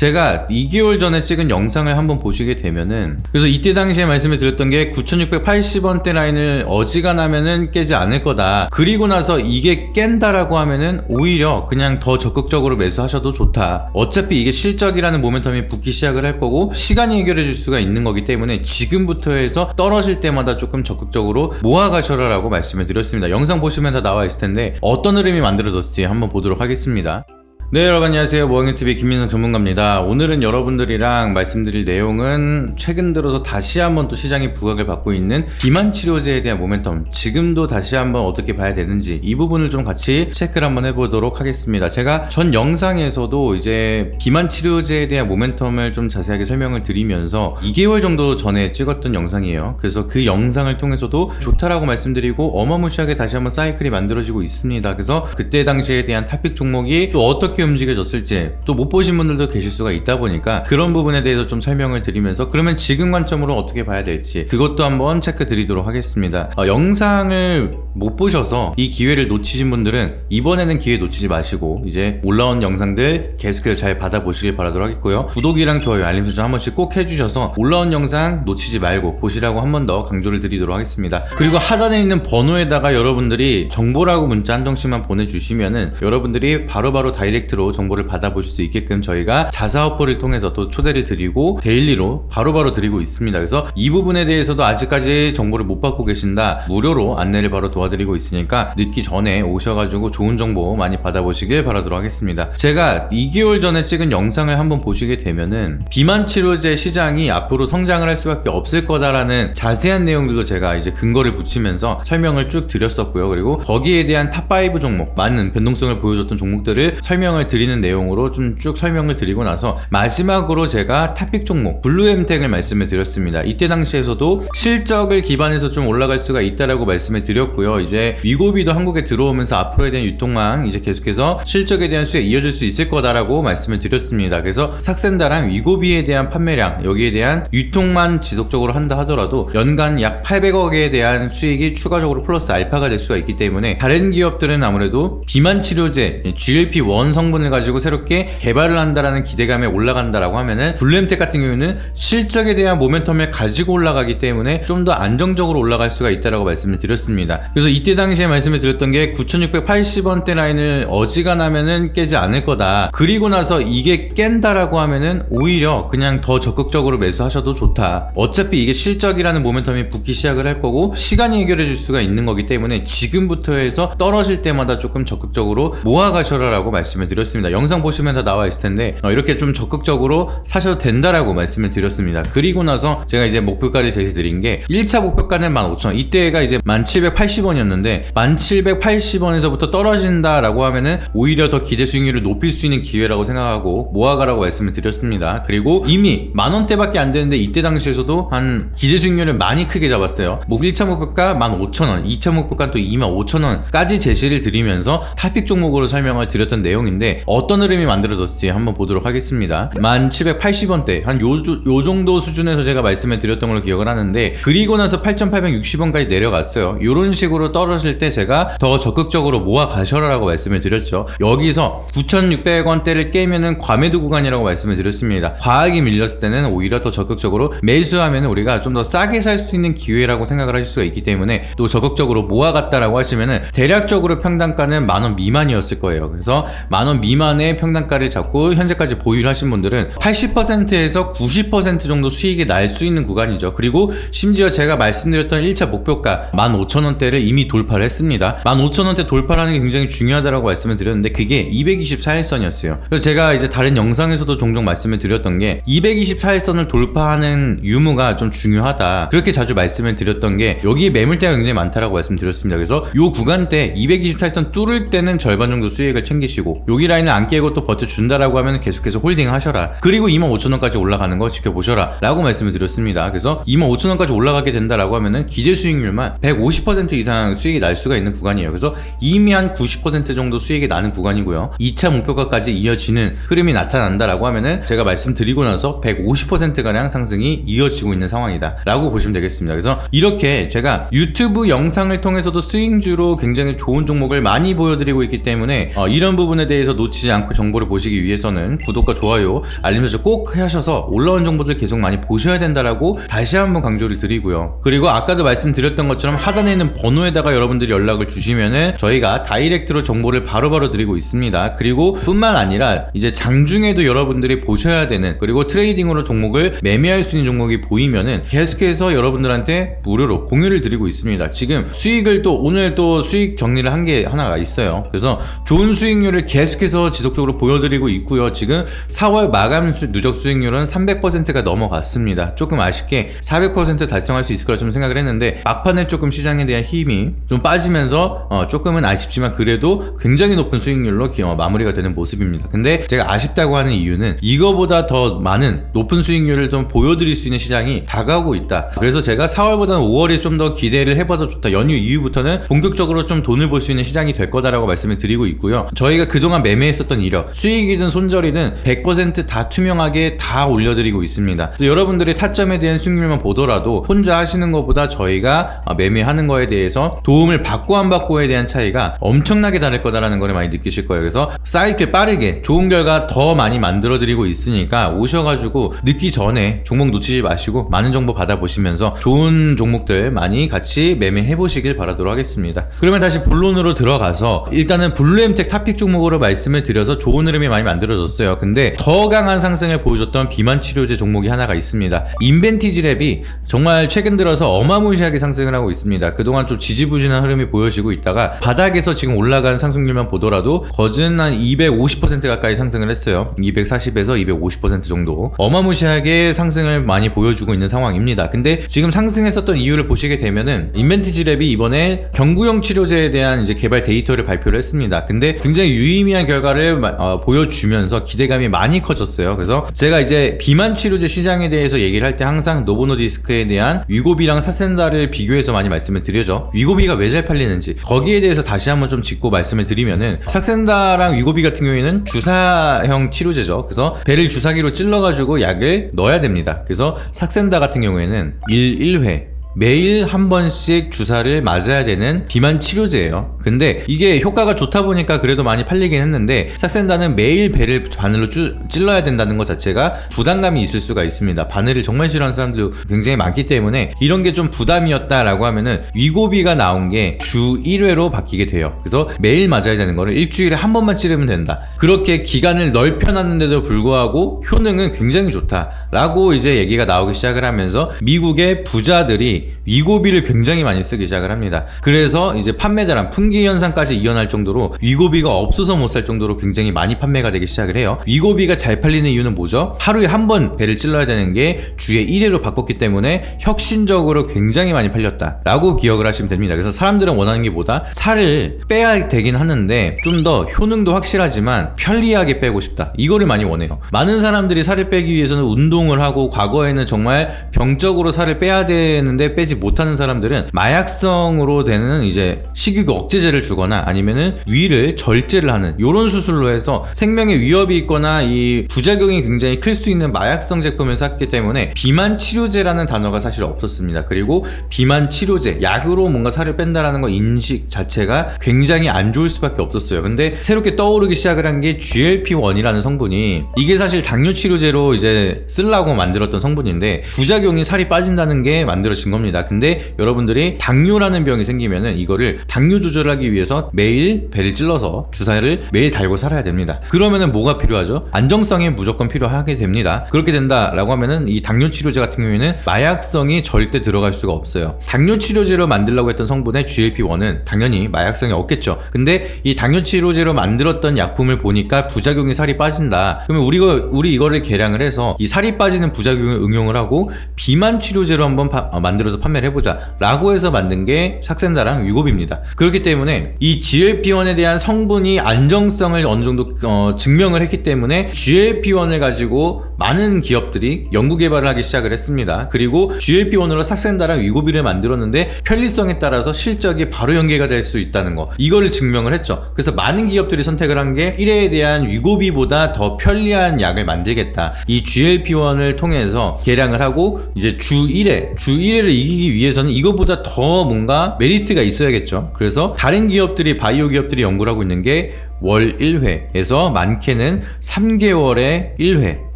제가 2개월 전에 찍은 영상을 한번 보시게 되면은 그래서 이때 당시에 말씀을 드렸던 게 9680원대 라인을 어지간하면은 깨지 않을 거다. 그리고 나서 이게 깬다라고 하면은 오히려 그냥 더 적극적으로 매수하셔도 좋다. 어차피 이게 실적이라는 모멘텀이 붙기 시작을 할 거고 시간이 해결해 줄 수가 있는 거기 때문에 지금부터 해서 떨어질 때마다 조금 적극적으로 모아가셔라 라고 말씀을 드렸습니다. 영상 보시면 다 나와 있을 텐데 어떤 흐름이 만들어졌을지 한번 보도록 하겠습니다. 네 여러분 안녕하세요. 모형TV 김민성 전문가입니다. 오늘은 여러분들이랑 말씀드릴 내용은 최근 들어서 다시 한번 또 시장이 부각을 받고 있는 비만 치료제에 대한 모멘텀. 지금도 다시 한번 어떻게 봐야 되는지 이 부분을 좀 같이 체크를 한번 해보도록 하겠습니다. 제가 전 영상에서도 이제 비만 치료제에 대한 모멘텀을 좀 자세하게 설명을 드리면서 2개월 정도 전에 찍었던 영상이에요. 그래서 그 영상을 통해서도 좋다라고 말씀드리고 어마무시하게 다시 한번 사이클이 만들어지고 있습니다. 그래서 그때 당시에 대한 탑픽 종목이 또 어떻게 움직여졌을지 또 못 보신 분들도 계실 수가 있다 보니까 그런 부분에 대해서 좀 설명을 드리면서 그러면 지금 관점으로 어떻게 봐야 될지 그것도 한번 체크 드리도록 하겠습니다. 어, 영상을 못 보셔서 이 기회를 놓치신 분들은 이번에는 기회 놓치지 마시고 이제 올라온 영상들 계속해서 잘 받아보시길 바라도록 하겠고요. 구독이랑 좋아요, 알림 설정 한 번씩 꼭 해주셔서 올라온 영상 놓치지 말고 보시라고 한 번 더 강조를 드리도록 하겠습니다. 그리고 하단에 있는 번호에다가 여러분들이 정보라고 문자 한 통씩만 보내주시면은 여러분들이 바로바로 다이렉트 로 정보를 받아보실 수 있게끔 저희가 자사어포를 통해서 또 초대를 드리고 데일리로 바로 바로 드리고 있습니다. 그래서 이 부분에 대해서도 아직까지 정보를 못 받고 계신다 무료로 안내를 바로 도와드리고 있으니까 늦기 전에 오셔가지고 좋은 정보 많이 받아보시길 바라도록 하겠습니다. 제가 2개월 전에 찍은 영상을 한번 보시게 되면은 비만 치료제 시장이 앞으로 성장을 할 수밖에 없을 거다라는 자세한 내용들도 제가 이제 근거를 붙이면서 설명을 쭉 드렸었고요. 그리고 거기에 대한 탑5 종목 많은 변동성을 보여줬던 종목들을 설명을 드리는 내용으로 좀 쭉 설명을 드리고 나서 마지막으로 제가 탑픽 종목 블루엠텍을 말씀을 드렸습니다. 이때 당시에서도 실적을 기반해서 좀 올라갈 수가 있다라고 말씀을 드렸고요. 이제 위고비도 한국에 들어오면서 앞으로에 대한 유통망 이제 계속해서 실적에 대한 수에 이어질 수 있을 거다라고 말씀을 드렸습니다. 그래서 삭센다랑 위고비에 대한 판매량 여기에 대한 유통만 지속적으로 한다 하더라도 연간 약 800억에 대한 수익이 추가적으로 플러스 알파가 될 수가 있기 때문에 다른 기업들은 아무래도 비만 치료제 GLP-1 성 분을 가지고 새롭게 개발을 한다라는 기대감에 올라간다라고 하면은 블루엠텍 같은 경우에는 실적에 대한 모멘텀을 가지고 올라가기 때문에 좀 더 안정적으로 올라갈 수가 있다라고 말씀을 드렸습니다. 그래서 이때 당시에 말씀을 드렸던 게 9,680원대 라인을 어지간하면은 깨지 않을 거다. 그리고 나서 이게 깬다라고 하면은 오히려 그냥 더 적극적으로 매수하셔도 좋다. 어차피 이게 실적이라는 모멘텀이 붙기 시작을 할 거고 시간이 해결해 줄 수가 있는 거기 때문에 지금부터 해서 떨어질 때마다 조금 적극적으로 모아가셔라라고 말씀을 드렸습니다. 영상 보시면 다 나와 있을 텐데 어, 이렇게 좀 적극적으로 사셔도 된다라고 말씀을 드렸습니다. 그리고 나서 제가 이제 목표가를 제시드린 게 1차 목표가는 15,000원 이때가 이제 1,780원이었는데 1,780원에서부터 떨어진다라고 하면은 오히려 더 기대 수익률을 높일 수 있는 기회라고 생각하고 모아가라고 말씀을 드렸습니다. 그리고 이미 만 원대밖에 안 되는데 이때 당시에서도 한 기대 수익률을 많이 크게 잡았어요. 뭐 1차 목표가 15,000원, 2차 목표가 또 25,000원까지 제시를 드리면서 탑픽 종목으로 설명을 드렸던 내용인데 어떤 흐름이 만들어졌을지 한번 보도록 하겠습니다. 1,780원대 한 요 요 정도 수준에서 제가 말씀을 드렸던 걸로 기억을 하는데 그리고 나서 8,860원까지 내려갔어요. 이런 식으로 떨어질 때 제가 더 적극적으로 모아 가셔라라고 말씀을 드렸죠. 여기서 9,600원대를 깨면은 과매도 구간이라고 말씀을 드렸습니다. 과하게 밀렸을 때는 오히려 더 적극적으로 매수하면 우리가 좀 더 싸게 살 수 있는 기회라고 생각을 하실 수가 있기 때문에 또 적극적으로 모아갔다라고 하시면은 대략적으로 평단가는 만원 미만이었을 거예요. 그래서 만원 미만의 평단가를 잡고 현재까지 보유를 하신 분들은 80%에서 90% 정도 수익이 날 수 있는 구간이죠. 그리고 심지어 제가 말씀드렸던 1차 목표가 15,000원대를 이미 돌파를 했습니다. 15,000원대 돌파라는 게 굉장히 중요하다고 말씀을 드렸는데 그게 224일선이었어요. 그래서 제가 이제 다른 영상에서도 종종 말씀을 드렸던 게 224일선을 돌파하는 유무가 좀 중요하다. 그렇게 자주 말씀을 드렸던 게 여기에 매물대가 굉장히 많다라고 말씀드렸습니다. 그래서 요 구간대 224일선 뚫을 때는 절반 정도 수익을 챙기시고 여기 라인을 안 깨고 또 버텨준다라고 하면 계속해서 홀딩 하셔라. 그리고 25,000원까지 올라가는 거 지켜보셔라. 라고 말씀을 드렸습니다. 그래서 25,000원까지 올라가게 된다라고 하면은 기대 수익률만 150% 이상 수익이 날 수가 있는 구간이에요. 그래서 이미 한 90% 정도 수익이 나는 구간이고요. 2차 목표가까지 이어지는 흐름이 나타난다라고 하면은 제가 말씀드리고 나서 150%가량 상승이 이어지고 있는 상황이다. 라고 보시면 되겠습니다. 그래서 이렇게 제가 유튜브 영상을 통해서도 스윙주로 굉장히 좋은 종목을 많이 보여드리고 있기 때문에 어, 이런 부분에 대해서 대해서 놓치지 않고 정보를 보시기 위해서는 구독과 좋아요, 알림 설정 꼭 하셔서 올라온 정보들 계속 많이 보셔야 된다라고 다시 한번 강조를 드리고요. 그리고 아까도 말씀드렸던 것처럼 하단에 있는 번호에다가 여러분들이 연락을 주시면은 저희가 다이렉트로 정보를 바로 바로 드리고 있습니다. 그리고 뿐만 아니라 이제 장중에도 여러분들이 보셔야 되는 그리고 트레이딩으로 종목을 매매할 수 있는 종목이 보이면은 계속해서 여러분들한테 무료로 공유를 드리고 있습니다. 지금 수익을 또 오늘 또 수익 정리를 한 게 하나가 있어요. 그래서 좋은 수익률을 계속 해서 지속적으로 보여드리고 있고요. 지금 4월 마감 수, 누적 수익률은 300%가 넘어갔습니다. 조금 아쉽게 400% 달성할 수 있을 거라 좀 생각을 했는데 막판에 조금 시장에 대한 힘이 좀 빠지면서 어, 조금은 아쉽지만 그래도 굉장히 높은 수익률로 기- 어, 마무리가 되는 모습입니다. 근데 제가 아쉽다고 하는 이유는 이거보다 더 많은 높은 수익률을 좀 보여드릴 수 있는 시장이 다가오고 있다. 그래서 제가 4월보다는 5월이 좀더 기대를 해봐도 좋다. 연휴 이후부터는 본격적으로 좀 돈을 벌 수 있는 시장이 될 거다라고 말씀을 드리고 있고요. 저희가 그동안 매 매했었던 이력, 수익이든 손절이든 100%다 투명하게 다 올려드리고 있습니다. 또 여러분들이 타점에 대한 수익률만 보더라도 혼자 하시는 것보다 저희가 아, 매매하는 거에 대해서 도움을 받고 안 받고에 대한 차이가 엄청나게 다를 거다라는 걸 많이 느끼실 거예요. 그래서 사이클 빠르게 좋은 결과 더 많이 만들어 드리고 있으니까 오셔가지고 늦기 전에 종목 놓치지 마시고 많은 정보 받아보시면서 좋은 종목들 많이 같이 매매해 보시길 바라도록 하겠습니다. 그러면 다시 본론으로 들어가서 일단은 블루엠텍 탑픽 종목으로 말씀 을 드려서 좋은 흐름이 많이 만들어졌어요. 근데 더 강한 상승을 보여줬던 비만 치료제 종목이 하나가 있습니다. 인벤티지랩이 정말 최근 들어서 어마무시하게 상승을 하고 있습니다. 그동안 좀 지지부진한 흐름이 보여지고 있다가 바닥에서 지금 올라간 상승률만 보더라도 거진 한 250% 가까이 상승을 했어요. 240에서 250% 정도. 어마무시하게 상승을 많이 보여주고 있는 상황입니다. 근데 지금 상승했었던 이유를 보시게 되면은 인벤티지랩이 이번에 경구용 치료제에 대한 이제 개발 데이터를 발표를 했습니다. 근데 굉장히 유의미한 결과를 마- 어, 보여주면서 기대감이 많이 커졌어요. 그래서 제가 이제 비만 치료제 시장에 대해서 얘기를 할 때 항상 노보노디스크에 대한 위고비랑 사센다를 비교해서 많이 말씀을 드려죠. 위고비가 왜 잘 팔리는지 거기에 대해서 다시 한번 좀 짚고 말씀을 드리면은 사센다랑 위고비 같은 경우에는 주사형 치료제죠. 그래서 배를 주사기로 찔러가지고 약을 넣어야 됩니다. 그래서 삭센다 같은 경우에는 1, 1회 매일 한 번씩 주사를 맞아야 되는 비만 치료제예요. 근데 이게 효과가 좋다 보니까 그래도 많이 팔리긴 했는데 사센다는 매일 배를 바늘로 쭈- 찔러야 된다는 것 자체가 부담감이 있을 수가 있습니다. 바늘을 정말 싫어하는 사람도 굉장히 많기 때문에 이런 게 좀 부담이었다라고 하면은 위고비가 나온 게 주 1회로 바뀌게 돼요. 그래서 매일 맞아야 되는 거를 일주일에 한 번만 찌르면 된다. 그렇게 기간을 넓혀놨는데도 불구하고 효능은 굉장히 좋다라고 이제 얘기가 나오기 시작을 하면서 미국의 부자들이 위고비를 굉장히 많이 쓰기 시작을 합니다. 그래서 이제 판매대란 풍기 현상까지 이어날 정도로 위고비가 없어서 못 살 정도로 굉장히 많이 판매가 되기 시작을 해요. 위고비가 잘 팔리는 이유는 뭐죠? 하루에 한 번 배를 찔러야 되는 게 주에 1회로 바꿨기 때문에 혁신적으로 굉장히 많이 팔렸다 라고 기억을 하시면 됩니다. 그래서 사람들은 원하는 게 뭐다? 살을 빼야 되긴 하는데 좀 더 효능도 확실하지만 편리하게 빼고 싶다. 이거를 많이 원해요. 많은 사람들이 살을 빼기 위해서는 운동을 하고 과거에는 정말 병적으로 살을 빼야 되는데 빼지 못하는 사람들은 마약성으로 되는 이제 식욕 억제제를 주거나 아니면은 위를 절제를 하는 이런 수술로 해서 생명에 위협이 있거나 이 부작용이 굉장히 클 수 있는 마약성 제품을 샀기 때문에 비만 치료제라는 단어가 사실 없었습니다. 그리고 비만 치료제, 약으로 뭔가 살을 뺀다라는 거 인식 자체가 굉장히 안 좋을 수밖에 없었어요. 근데 새롭게 떠오르기 시작을 한 게 GLP-1이라는 성분이 이게 사실 당뇨 치료제로 이제 쓰려고 만들었던 성분인데 부작용이 살이 빠진다는 게 만들어진 겁니다. 근데 여러분들이 당뇨라는 병이 생기면은 이거를 당뇨 조절하기 위해서 매일 배를 찔러서 주사를 매일 달고 살아야 됩니다. 그러면은 뭐가 필요하죠? 안정성이 무조건 필요하게 됩니다. 그렇게 된다라고 하면은 이 당뇨 치료제 같은 경우에는 마약성이 절대 들어갈 수가 없어요. 당뇨 치료제로 만들려고 했던 성분의 GLP-1은 당연히 마약성이 없겠죠. 근데 이 당뇨 치료제로 만들었던 약품을 보니까 부작용이 살이 빠진다. 그러면 우리가 우리 이거를 계량을 해서 이 살이 빠지는 부작용을 응용을 하고 비만 치료제로 한번 파- 어, 만들어서 판매를 해보자 라고 해서 만든 게 삭센다랑 위고비입니다. 그렇기 때문에 이 GLP-1에 대한 성분이 안정성을 어느 정도 어, 증명을 했기 때문에 GLP-1을 가지고 많은 기업들이 연구 개발을 하기 시작을 했습니다. 그리고 GLP-1으로 삭센다랑 위고비를 만들었는데 편리성에 따라서 실적이 바로 연계가 될 수 있다는 거 이거를 증명을 했죠. 그래서 많은 기업들이 선택을 한 게 1회에 대한 위고비보다 더 편리한 약을 만들겠다. 이 GLP-1을 통해서 계량을 하고 이제 주 1회, 주 1회를 이기기 위해서는 이거보다 더 뭔가 메리트가 있어야겠죠. 그래서 다른 기업들이 바이오 기업들이 연구를 하고 있는 게 월 1회에서 많게는 3개월에 1회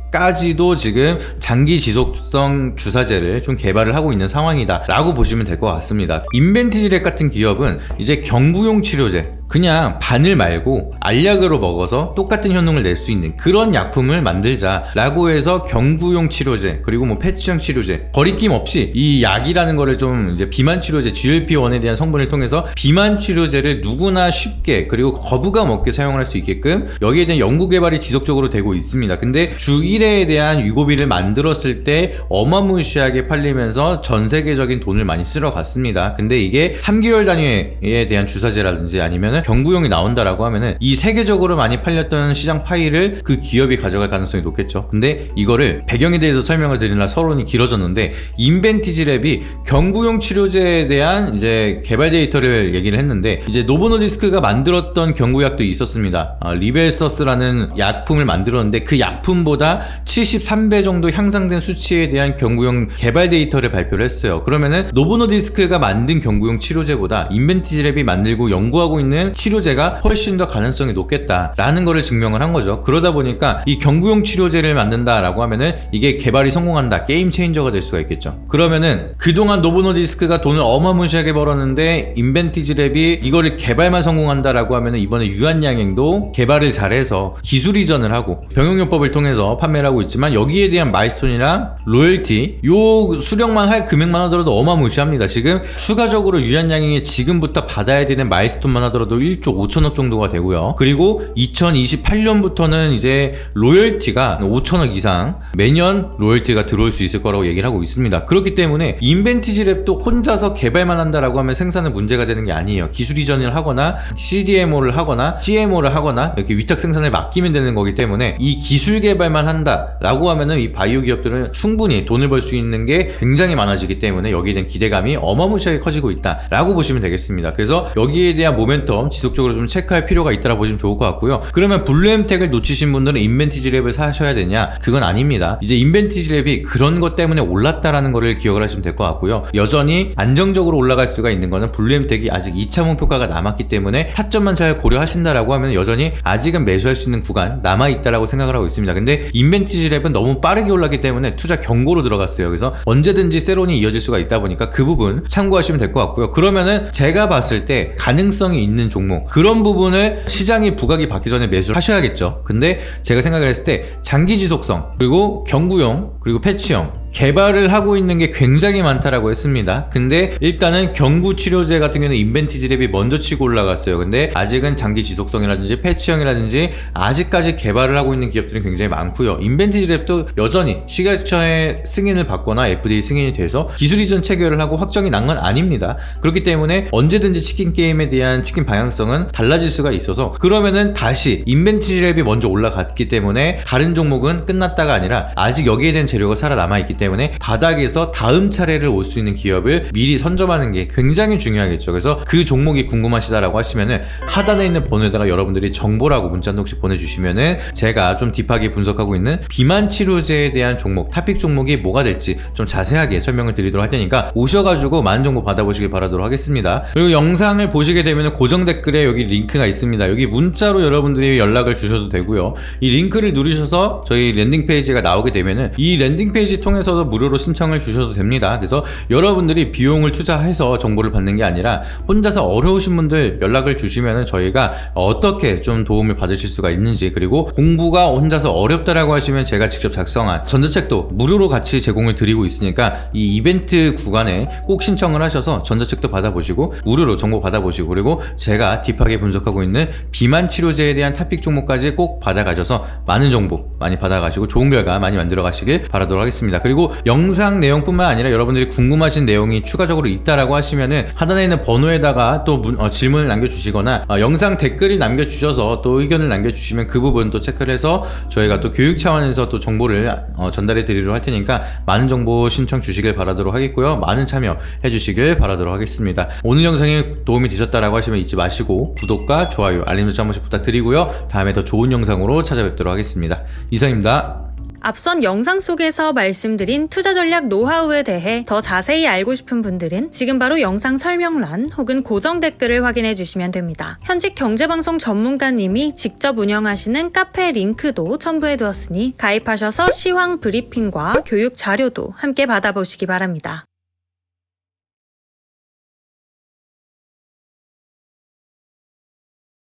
까지도 지금 장기 지속성 주사제를 좀 개발을 하고 있는 상황이다 라고 보시면 될 것 같습니다. 인벤티지렉 같은 기업은 이제 경구용 치료제 그냥 바늘 말고 알약으로 먹어서 똑같은 효능을 낼 수 있는 그런 약품을 만들자라고 해서 경구용 치료제 그리고 뭐 패치형 치료제 거리낌 없이 이 약이라는 거를 좀 이제 비만 치료제 GLP-1에 대한 성분을 통해서 비만 치료제를 누구나 쉽게 그리고 거부감 없게 사용을 할수 있게끔 여기에 대한 연구 개발이 지속적으로 되고 있습니다. 근데 주 1회에 대한 위고비를 만들었을 때 어마무시하게 팔리면서 전 세계적인 돈을 많이 쓸어 갔습니다. 근데 이게 3개월 단위에 대한 주사제라든지 아니면 경구용이 나온다라고 하면은 이 세계적으로 많이 팔렸던 시장 파이를 그 기업이 가져갈 가능성이 높겠죠. 근데 이거를 배경에 대해서 설명을 드리느라 서론이 길어졌는데 인벤티지 랩이 경구용 치료제에 대한 이제 개발 데이터를 얘기를 했는데 이제 노보노디스크가 만들었던 경구약도 있었습니다. 아, 리벨서스라는 약품을 만들었는데 그 약품보다 73배 정도 향상된 수치에 대한 경구용 개발 데이터를 발표를 했어요. 그러면은 노보노디스크가 만든 경구용 치료제보다 인벤티지 랩이 만들고 연구하고 있는 치료제가 훨씬 더 가능성이 높겠다라는 거를 증명을 한 거죠. 그러다 보니까 이 경구용 치료제를 만든다라고 하면은 이게 개발이 성공한다. 게임 체인저가 될 수가 있겠죠. 그러면은 그동안 노보노디스크가 돈을 어마무시하게 벌었는데 인벤티지 랩이 이거를 개발만 성공한다라고 하면은 이번에 유한양행도 개발을 잘해서 기술 이전을 하고 병용요법을 통해서 판매를 하고 있지만 여기에 대한 마이스톤이랑 로열티 요 수령만 할 금액만 하더라도 어마무시합니다. 지금 추가적으로 유한양행이 지금부터 받아야 되는 마이스톤만 하더라도 1조 5천억 정도가 되고요. 그리고 2028년부터는 이제 로열티가 5천억 이상 매년 로열티가 들어올 수 있을 거라고 얘기를 하고 있습니다. 그렇기 때문에 인벤티지 랩도 혼자서 개발만 한다라고 하면 생산은 문제가 되는 게 아니에요. 기술 이전을 하거나 CDMO를 하거나 CMO를 하거나 이렇게 위탁 생산을 맡기면 되는 거기 때문에 이 기술 개발만 한다라고 하면은 이 바이오 기업들은 충분히 돈을 벌 수 있는 게 굉장히 많아지기 때문에 여기에 대한 기대감이 어마무시하게 커지고 있다라고 보시면 되겠습니다. 그래서 여기에 대한 모멘텀 지속적으로 좀 체크할 필요가 있다라 보시면 좋을 것 같고요. 그러면 블루 엠텍을 놓치신 분들은 인벤티지 랩을 사셔야 되냐? 그건 아닙니다. 이제 인벤티지 랩이 그런 것 때문에 올랐다라는 거를 기억을 하시면 될 것 같고요. 여전히 안정적으로 올라갈 수가 있는 거는 블루 엠텍이 아직 2차 목표가가 남았기 때문에 타점만 잘 고려하신다라고 하면 여전히 아직은 매수할 수 있는 구간 남아 있다라고 생각을 하고 있습니다. 근데 인벤티지 랩은 너무 빠르게 올랐기 때문에 투자 경고로 들어갔어요. 그래서 언제든지 세론이 이어질 수가 있다 보니까 그 부분 참고하시면 될 것 같고요. 그러면은 제가 봤을 때 가능성이 있는 종목 그런 부분을 시장이 부각이 받기 전에 매수를 하셔야겠죠. 근데 제가 생각을 했을 때 장기 지속성 그리고 경구용 그리고 패치형 개발을 하고 있는 게 굉장히 많다라고 했습니다. 근데 일단은 경구 치료제 같은 경우는 인벤티지 랩이 먼저 치고 올라갔어요. 근데 아직은 장기 지속성이라든지 패치형이라든지 아직까지 개발을 하고 있는 기업들이 굉장히 많고요. 인벤티지 랩도 여전히 식약처의 승인을 받거나 FDA 승인이 돼서 기술 이전 체결을 하고 확정이 난 건 아닙니다. 그렇기 때문에 언제든지 치킨 게임에 대한 치킨 방향성은 달라질 수가 있어서 그러면은 다시 인벤티지 랩이 먼저 올라갔기 때문에 다른 종목은 끝났다가 아니라 아직 여기에 대한 재료가 살아남아 있기 때문에 바닥에서 다음 차례를 올 수 있는 기업을 미리 선점하는 게 굉장히 중요하겠죠. 그래서 그 종목이 궁금하시다라고 하시면은 하단에 있는 번호에다가 여러분들이 정보라고 문자 한 통씩 보내주시면은 제가 좀 딥하게 분석하고 있는 비만 치료제에 대한 종목, 타픽 종목이 뭐가 될지 좀 자세하게 설명을 드리도록 할 테니까 오셔가지고 많은 정보 받아보시길 바라도록 하겠습니다. 그리고 영상을 보시게 되면 고정 댓글에 여기 링크가 있습니다. 여기 문자로 여러분들이 연락을 주셔도 되고요. 이 링크를 누르셔서 저희 랜딩 페이지가 나오게 되면은 이 랜딩 페이지 통해서 도 무료로 신청을 주셔도 됩니다. 그래서 여러분들이 비용을 투자해서 정보를 받는 게 아니라 혼자서 어려우신 분들 연락을 주시면은 저희가 어떻게 좀 도움을 받으실 수가 있는지 그리고 공부가 혼자서 어렵다라고 하시면 제가 직접 작성한 전자책도 무료로 같이 제공을 드리고 있으니까 이 이벤트 구간에 꼭 신청을 하셔서 전자책도 받아보시고 무료로 정보 받아보시고 그리고 제가 딥하게 분석하고 있는 비만 치료제에 대한 타픽 종목까지 꼭 받아가셔서 많은 정보 많이 받아가시고 좋은 결과 많이 만들어 가시길 바라도록 하겠습니다. 그리고 영상 내용뿐만 아니라 여러분들이 궁금하신 내용이 추가적으로 있다라고 하시면은 하단에 있는 번호에다가 또 문- 어, 질문을 남겨주시거나 어, 영상 댓글을 남겨주셔서 또 의견을 남겨주시면 그 부분 또 체크를 해서 저희가 또 교육 차원에서 또 정보를 어, 전달해 드리도록 할 테니까 많은 정보 신청 주시길 바라도록 하겠고요. 많은 참여 해주시길 바라도록 하겠습니다. 오늘 영상이 도움이 되셨다라고 하시면 잊지 마시고 구독과 좋아요, 알림 설정 한 번씩 부탁드리고요. 다음에 더 좋은 영상으로 찾아뵙도록 하겠습니다. 이상입니다. 앞선 영상 속에서 말씀드린 투자 전략 노하우에 대해 더 자세히 알고 싶은 분들은 지금 바로 영상 설명란 혹은 고정 댓글을 확인해 주시면 됩니다. 현직 경제방송 전문가님이 직접 운영하시는 카페 링크도 첨부해 두었으니 가입하셔서 시황 브리핑과 교육 자료도 함께 받아보시기 바랍니다.